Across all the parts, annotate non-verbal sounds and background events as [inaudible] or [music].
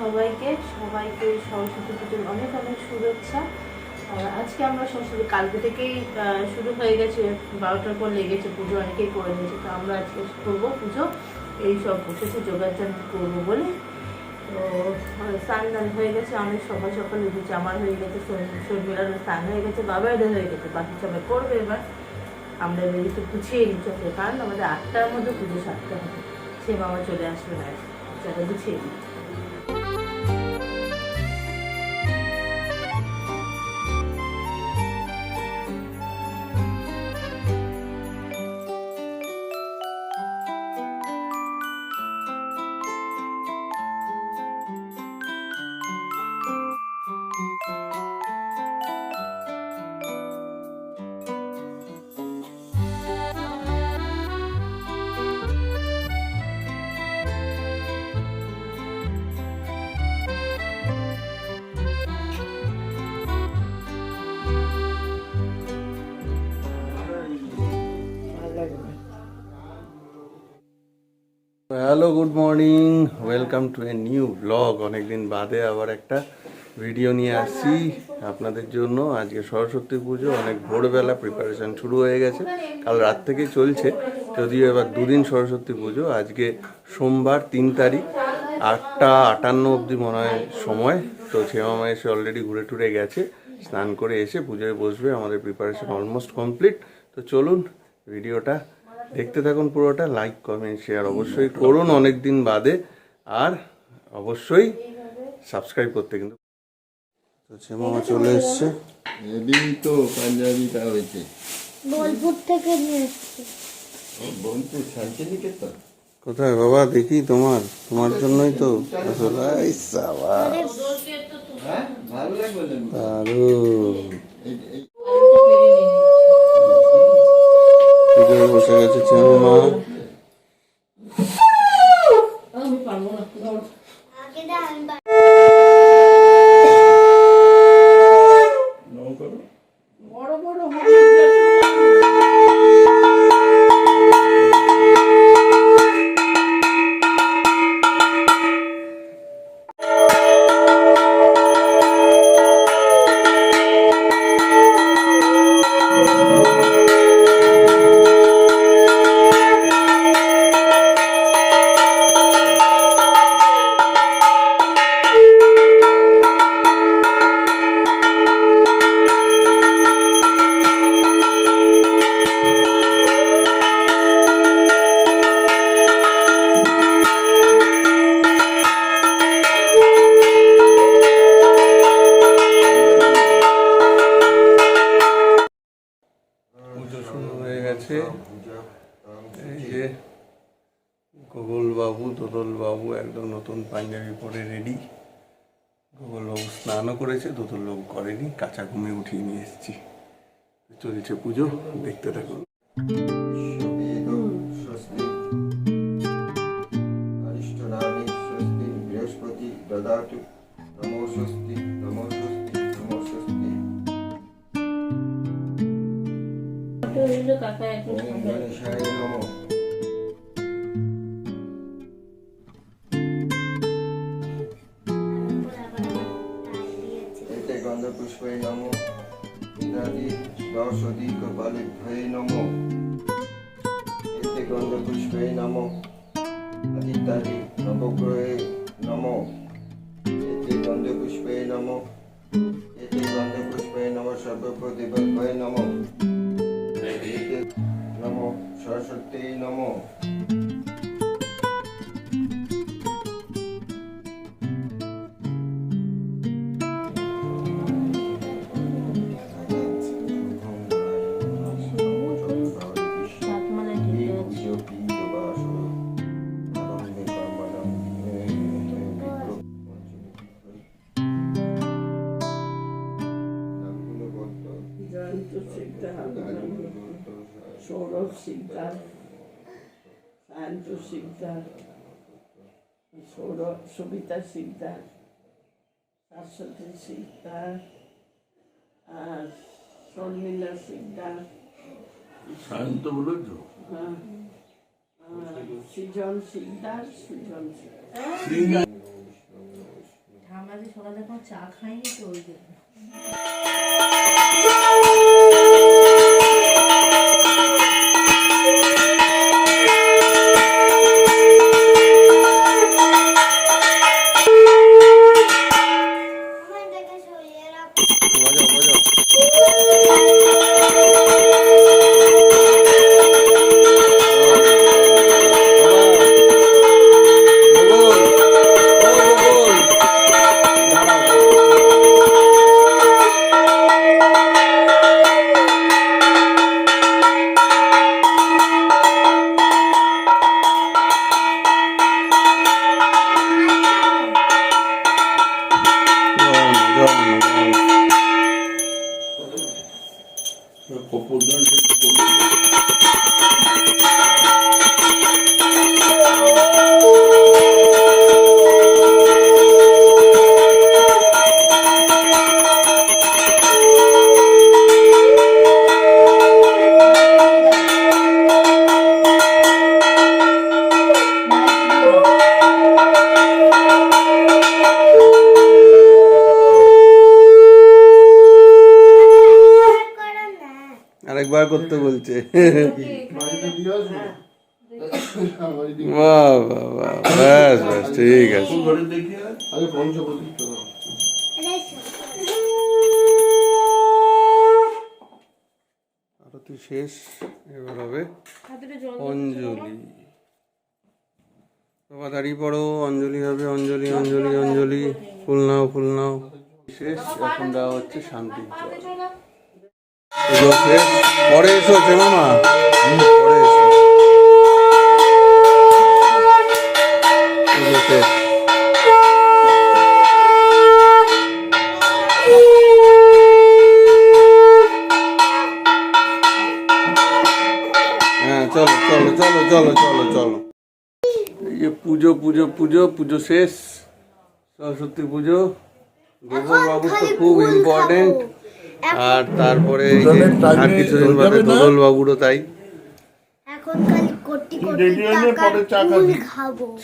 সবাইকে সবাইকে সরস্বতী পুজোর অনেক অনেক শুভেচ্ছা। আজকে আমরা সরস্বতী, কালকে থেকেই শুরু হয়ে গেছে, বারোটার পর লেগেছে পুজো, অনেকেই করে নিয়েছে, তো আমরা আজকে করব পুজো। এই সব বসেছে, যোগাযোগ করব বলে। তো স্নান দান হয়ে গেছে, অনেক সকাল সকাল উঠেছে আমার হয়ে গেছে শর্মিলার স্নান হয়ে গেছে বাবাইদের হয়ে গেছে, বাকি সবাই করবে এবার। আমরা এবার একটু গুছিয়ে নিতে হবে কারণ আমাদের আটটার মধ্যে পুজো সারতে হবে। সে মামা চলে আসবে না সেটা গুছিয়ে দিই hello good morning welcome to a new blog অনেকদিন বাদে আবার একটা ভিডিও নিয়ে আসছি আপনাদের জন্য। আজকে সরস্বতী পুজো, অনেক ভোরবেলা প্রিপারেশান শুরু হয়ে গেছে। কাল রাত থেকেই চলছে। যদিও এবার দুদিন সরস্বতী পুজো, আজকে সোমবার তিন তারিখ, আটটা আটান্ন অবধি মনে হয় সময়। তো ছেমামা এসে অলরেডি ঘুরে টুরে গেছে, স্নান করে এসে পুজোয় বসবে, আমাদের প্রিপারেশন অলমোস্ট কমপ্লিট তো চলুন ভিডিওটা দেখতে থাকুন পুরোটা লাইক কমেন্ট শেয়ার অবশ্যই করুন অনেক দিন বাদে। আর অবশ্যই সাবস্ক্রাইব করতে কিন্তু তো চলে এসছে। এদিন তো পাঞ্জাবিটা হয়েছে। বোলপুর থেকে নিয়ে এসছি। ও বোলপুর শান্তিনিকেতন? কোথায় বাবা? দেখি তোমার। তোমার জন্যই তো। আসলে? দারুণ। পুজোয় বসে গেছে ছেমামা আগে করেছে দোদল বাবু করেনি কাঁচা ঘুমে উঠিয়ে নিয়ে এসেছি। চলছে পুজো দেখতে থাকুন কাকা আদিত্যাদি নবগ্রহে নম এতে গন্ধপুষ্পে নম এতে গন্ধপুষ্পে নমো সর্বপ্রতিপদ্ভয়ে নম নমো সরস্বতী নমো সৌরভ শিকদার সায়ন্ত শিকদার সৌরভ সবিতা শিকদার শাশ্বতী শিকদার আর শর্মিলা শিকদার সায়ন্ত বলেছ হ্যাঁ সৃজন শিকদার সৃজন শিকদার আমরা যে সকালে কোনো চা খাইনি তো ওই জন্য। করতে বলছে। বাহ বাহ বাহ ব্যাস ব্যাস ঠিক আছে। আরতি শেষ এবার হবে অঞ্জলি। বাবা। দাঁড়িয়ে পড়ো অঞ্জলি হবে অঞ্জলি অঞ্জলি অঞ্জলি। ফুল নাও ফুল নাও। শেষ এখন দেওয়া হচ্ছে শান্তি। পুজো শেষ পরে এসো সে মামা পরে এসো পুজো শেষ হ্যাঁ চলো চলো চলো চলো চলো চলো এই যে পুজো পুজো পুজো পুজো শেষ সরস্বতী পুজো গোবর বাবু তো খুব ইম্পর্টেন্ট আর তারপরে এই যে আর কিছুদিন বাদে দোদল বাবুরও তাই।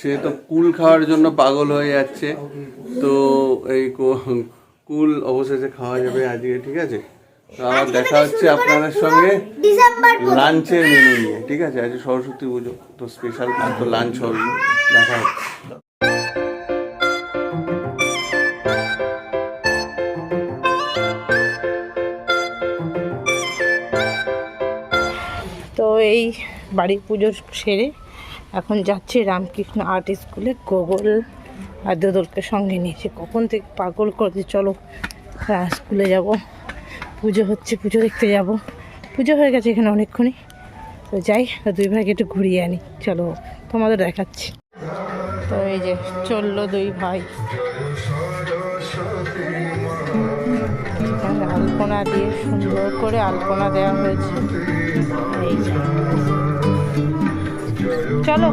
সে তো কুল খাওয়ার জন্য পাগল হয়ে যাচ্ছে। তো এই কুল অবশেষে খাওয়া যাবে আজকে ঠিক আছে? তো আবার দেখা হচ্ছে আপনাদের সঙ্গে লাঞ্চের মেনু নিয়ে ঠিক আছে? আজ সরস্বতী পুজো তো স্পেশাল তো লাঞ্চ হবে দেখা হচ্ছে। এই বাড়ির পুজো সেরে এখন যাচ্ছি রামকৃষ্ণ আর্ট স্কুলে গোগল আর দোদলকে সঙ্গে নিয়েছে কখন থেকে পাগল করছে? চলো স্কুলে যাব। পুজো হচ্ছে, পুজো দেখতে যাব। পুজো হয়ে গেছে এখানে অনেকক্ষণই। তো যাই দুই ভাইকে একটু ঘুরিয়ে আনি। চলো, তোমাদের দেখাচ্ছি। তো এই যে চলল দুই ভাই। আলপনা দিয়ে সুন্দর করে আলপনা দেওয়া হয়েছে। এই। চলো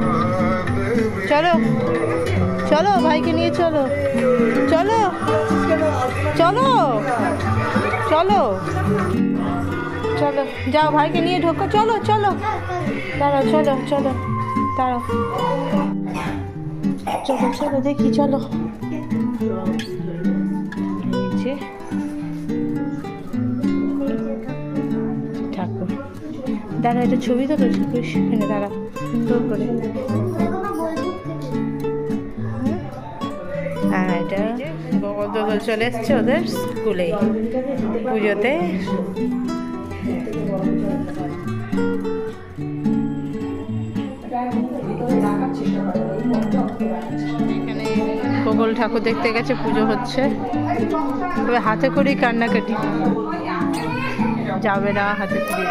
চলো চলো ভাইকে নিয়ে চলো চলো চলো চলো চলো, যাও ভাইকে নিয়ে ঢোকো, চলো চলো, দাঁড়াও, চলো চলো, দাঁড়াও। চলো চলো, দেখি, চলো। দাঁড়া, এটা ছবি তো এখানে দাঁড়া সুন্দর করে। এটা চলে এসছে ওদের স্কুলে, পুজোতে। এখানে ঠাকুর দেখতে গেছে, পুজো হচ্ছে। তবে হাতে করেই কান্নাকাটি। যাবে না হাতে করি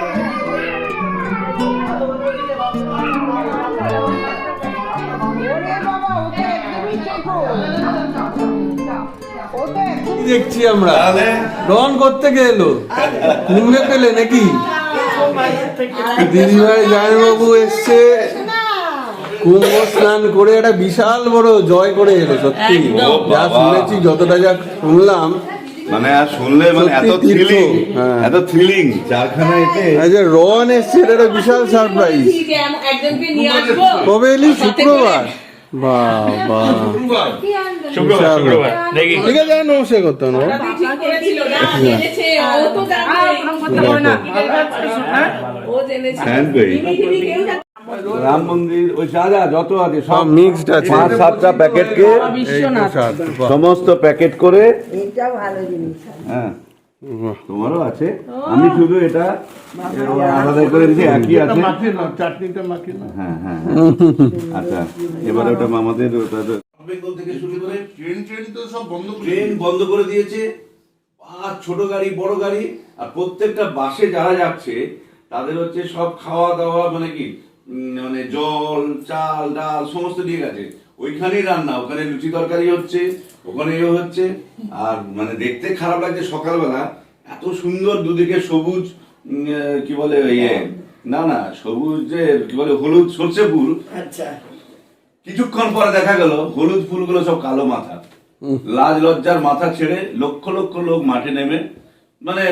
দেখছি আমরা। রন করতে গেলো কুমড়ে পেলে নাকি? দিদিভাই জামাইবাবু এসছে। কুম্ভ স্নান করে একটা বিশাল বড় জয় করে এলো সত্যি। যা শুনেছি যতটা যা শুনলাম মানে আর শুনলে মানে এত থ্রিলিং হ্যাঁ। এত থ্রিলিং চারখানা এতে এই যে রন এসছে এটা একটা বিশাল সারপ্রাইজ একজনকে নিয়ে আসব। কবে এলি? শুক্রবার? বাবা শুক্রবার। শুক্রবার দেখি। ঠিক আছে নমস্কার করতে না ও তো জানে। ও জেনেছে। হ্যাঁ। কই কেউ জানে রাম মন্দির ওই যা যা যত আছে সব মিক্সড আছে। পাঁচ সাতটা প্যাকেটকে সমস্ত প্যাকেট করে হ্যাঁ। বাহ। তোমারও আছে। আমি শুধু এটা আলাদা করে দিচ্ছি একই আছে। চাটনিটা মাখিয়ে নাও। হ্যাঁ হ্যাঁ হ্যাঁ। [laughs] আচ্ছা এবার ওটা আমাদের ওটা থেকে শুরু করে ট্রেন ট্রেন তো সব বন্ধ করে ট্রেন বন্ধ করে দিয়েছে। আর ছোট গাড়ি বড় গাড়ি আর প্রত্যেকটা বাসে যারা যাচ্ছে তাদের হচ্ছে সব খাওয়া দাওয়া মানে কি মানে জল চাল ডাল সমস্ত নিয়ে গেছে ওইখানেই রান্না ওখানে লুচি তরকারি হচ্ছে ওখানে ইয়ে হচ্ছে। আর মানে দেখতে খারাপ লাগছে সকালবেলা। এত সুন্দর দুদিকে সবুজ কি বলে ইয়ে? না না সবুজ যে কি বলে হলুদ সর্ষে ফুল। আচ্ছা। কিছুক্ষণ পরে দেখা গেল হলুদ ফুলগুলো সব কালো মাথা। লাজ লজ্জার মাথা ছেড়ে লক্ষ লক্ষ লোক মাঠে নেমে মানে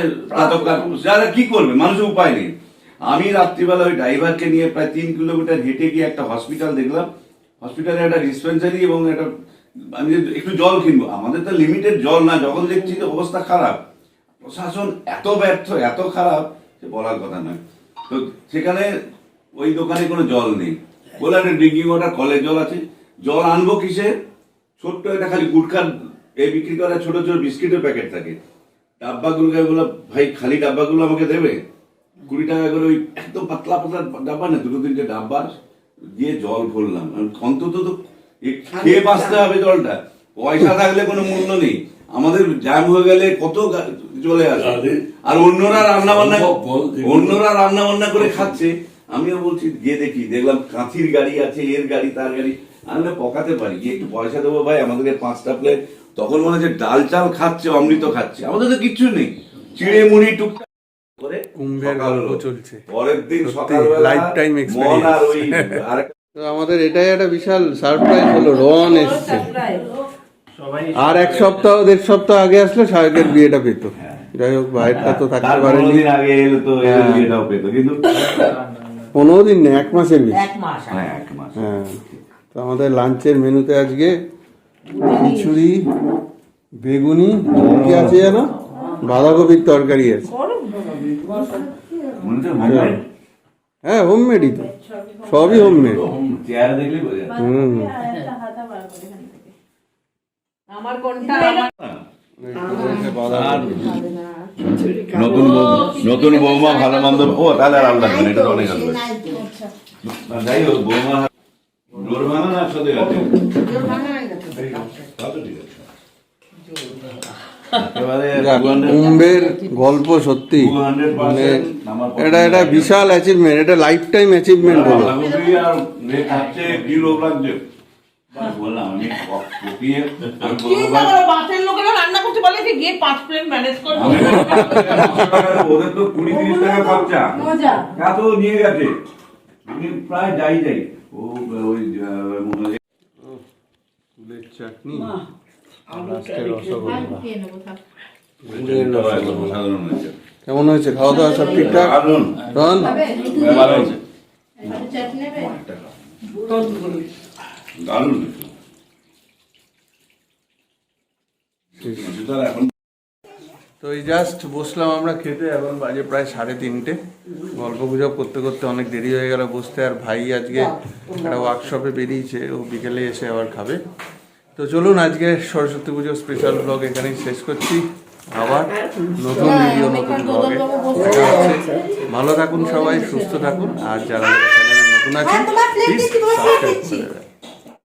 যারা কি করবে মানুষের উপায় নেই। আমি রাত্রিবেলা ওই ড্রাইভারকে নিয়ে প্রায় তিন কিলোমিটার হেঁটে গিয়ে একটা হসপিটাল দেখলাম। হসপিটালে একটা ডিসপেন্সারি এবং একটা, আমি একটু জল কিনবো। আমাদের তো লিমিটেড জল না যখন দেখছি যে অবস্থা খারাপ। প্রশাসন এত ব্যর্থ, এত খারাপ যে বলার কথা নয়। তো সেখানে ওই দোকানে কোনো জল নেই। বলে একটা ড্রিঙ্কিং ওয়াটার কলের জল আছে। জল আনব কিসে? ছোট্ট একটা খালি গুটখার এই বিক্রি করা ছোট ছোট বিস্কিটের প্যাকেট থাকে। ডাব্বাগুলোকে বলল ভাই, খালি ডাব্বাগুলো আমাকে দেবে? কুড়ি টাকা করে ওই একদম পাতলা পাতলা ডাব্বা না দুটো তিনটে ডাব্বা দিয়ে জল ভরলাম। অন্তত তো খেয়ে বাঁচতে হবে জলটা। পয়সা থাকলে কোনো মূল্য নেই। আমাদের জ্যাম হয়ে গেলে কত চলে আসে। আর অন্যরা রান্না বান্না অন্যরা রান্না বান্না করে খাচ্ছে। আমিও বলছি গিয়ে দেখি। দেখলাম কাঁথির গাড়ি আছে এর গাড়ি তার গাড়ি। আমি পকাতে পারি। গিয়ে একটু পয়সা দেবো ভাই আমাদের পাঁচটা প্লেট তখন মনে হচ্ছে ডাল চাল খাচ্ছে অমৃত খাচ্ছে। আমাদের তো কিচ্ছু নেই। চিড়ে মুড়ি টুকটাক করে কুম্ভের গল্প চলছে। পরের দিন সকালবেলা lifetime আর ওই experience। আরেক- [laughs] তো আমাদের এটাই একটা বিশাল সারপ্রাইজ হলো রন এসছে। আর এক সপ্তাহ দেড় সপ্তাহ আগে আসলে সাহেবের বিয়েটা পেত। যাই হোক বাইরটা তো থাকতে তার পারেনি। পনেরো দিন আগে এলে তো হ্যাঁ। বিয়েটাও পেতো কিন্তু পনেরো দিন না এক মাসের বেশি। হ্যাঁ হ্যাঁ। তো আমাদের লাঞ্চের মেনুতে আজকে খিচুড়ি বেগুনি কি আছে জানো বাঁধাকপির তরকারি আছে। মনে? হ্যাঁ। হোমমেডই তো। সবই হোমমেড। হুম। আমার কোনটা? নতুন বৌ- নতুন বৌমা ভালো মন্দ ও তাহলে আর আলাদা লাগবে এটা অনেক আলাদা। যাই হোক বৌমা জোর ভাঙা না ঠিক আছে। একেবারে যাক, 200 কুম্ভের গল্প সত্যি। মানে এটা এটা বিশাল অ্যাচিভমেন্ট এটা লাইফ টাইম অ্যাচিভমেন্ট হলো প্রায় যাই যাই। ও ওই চাটনি। কেমন হয়েছে? খাওয়া দাওয়া সব ঠিকঠাক? রন? দারুণ এখন তো এই জাস্ট বসলাম আমরা খেতে এখন বাজে প্রায় সাড়ে তিনটে। গল্প গুজব করতে করতে অনেক দেরি হয়ে গেল বসতে। আর ভাই আজকে একটা ওয়ার্কশপে বেরিয়েছে ও বিকেলে এসে আবার খাবে। তো চলুন আজকে সরস্বতী পুজো স্পেশাল ব্লগ এখানেই শেষ করছি। আবার নতুন ভিডিও নতুন ব্লগে দেখা হচ্ছে। ভালো থাকুন সবাই সুস্থ থাকুন। আর যারা চ্যানেলে নতুন আছেন প্লিজ সাবস্ক্রাইব করে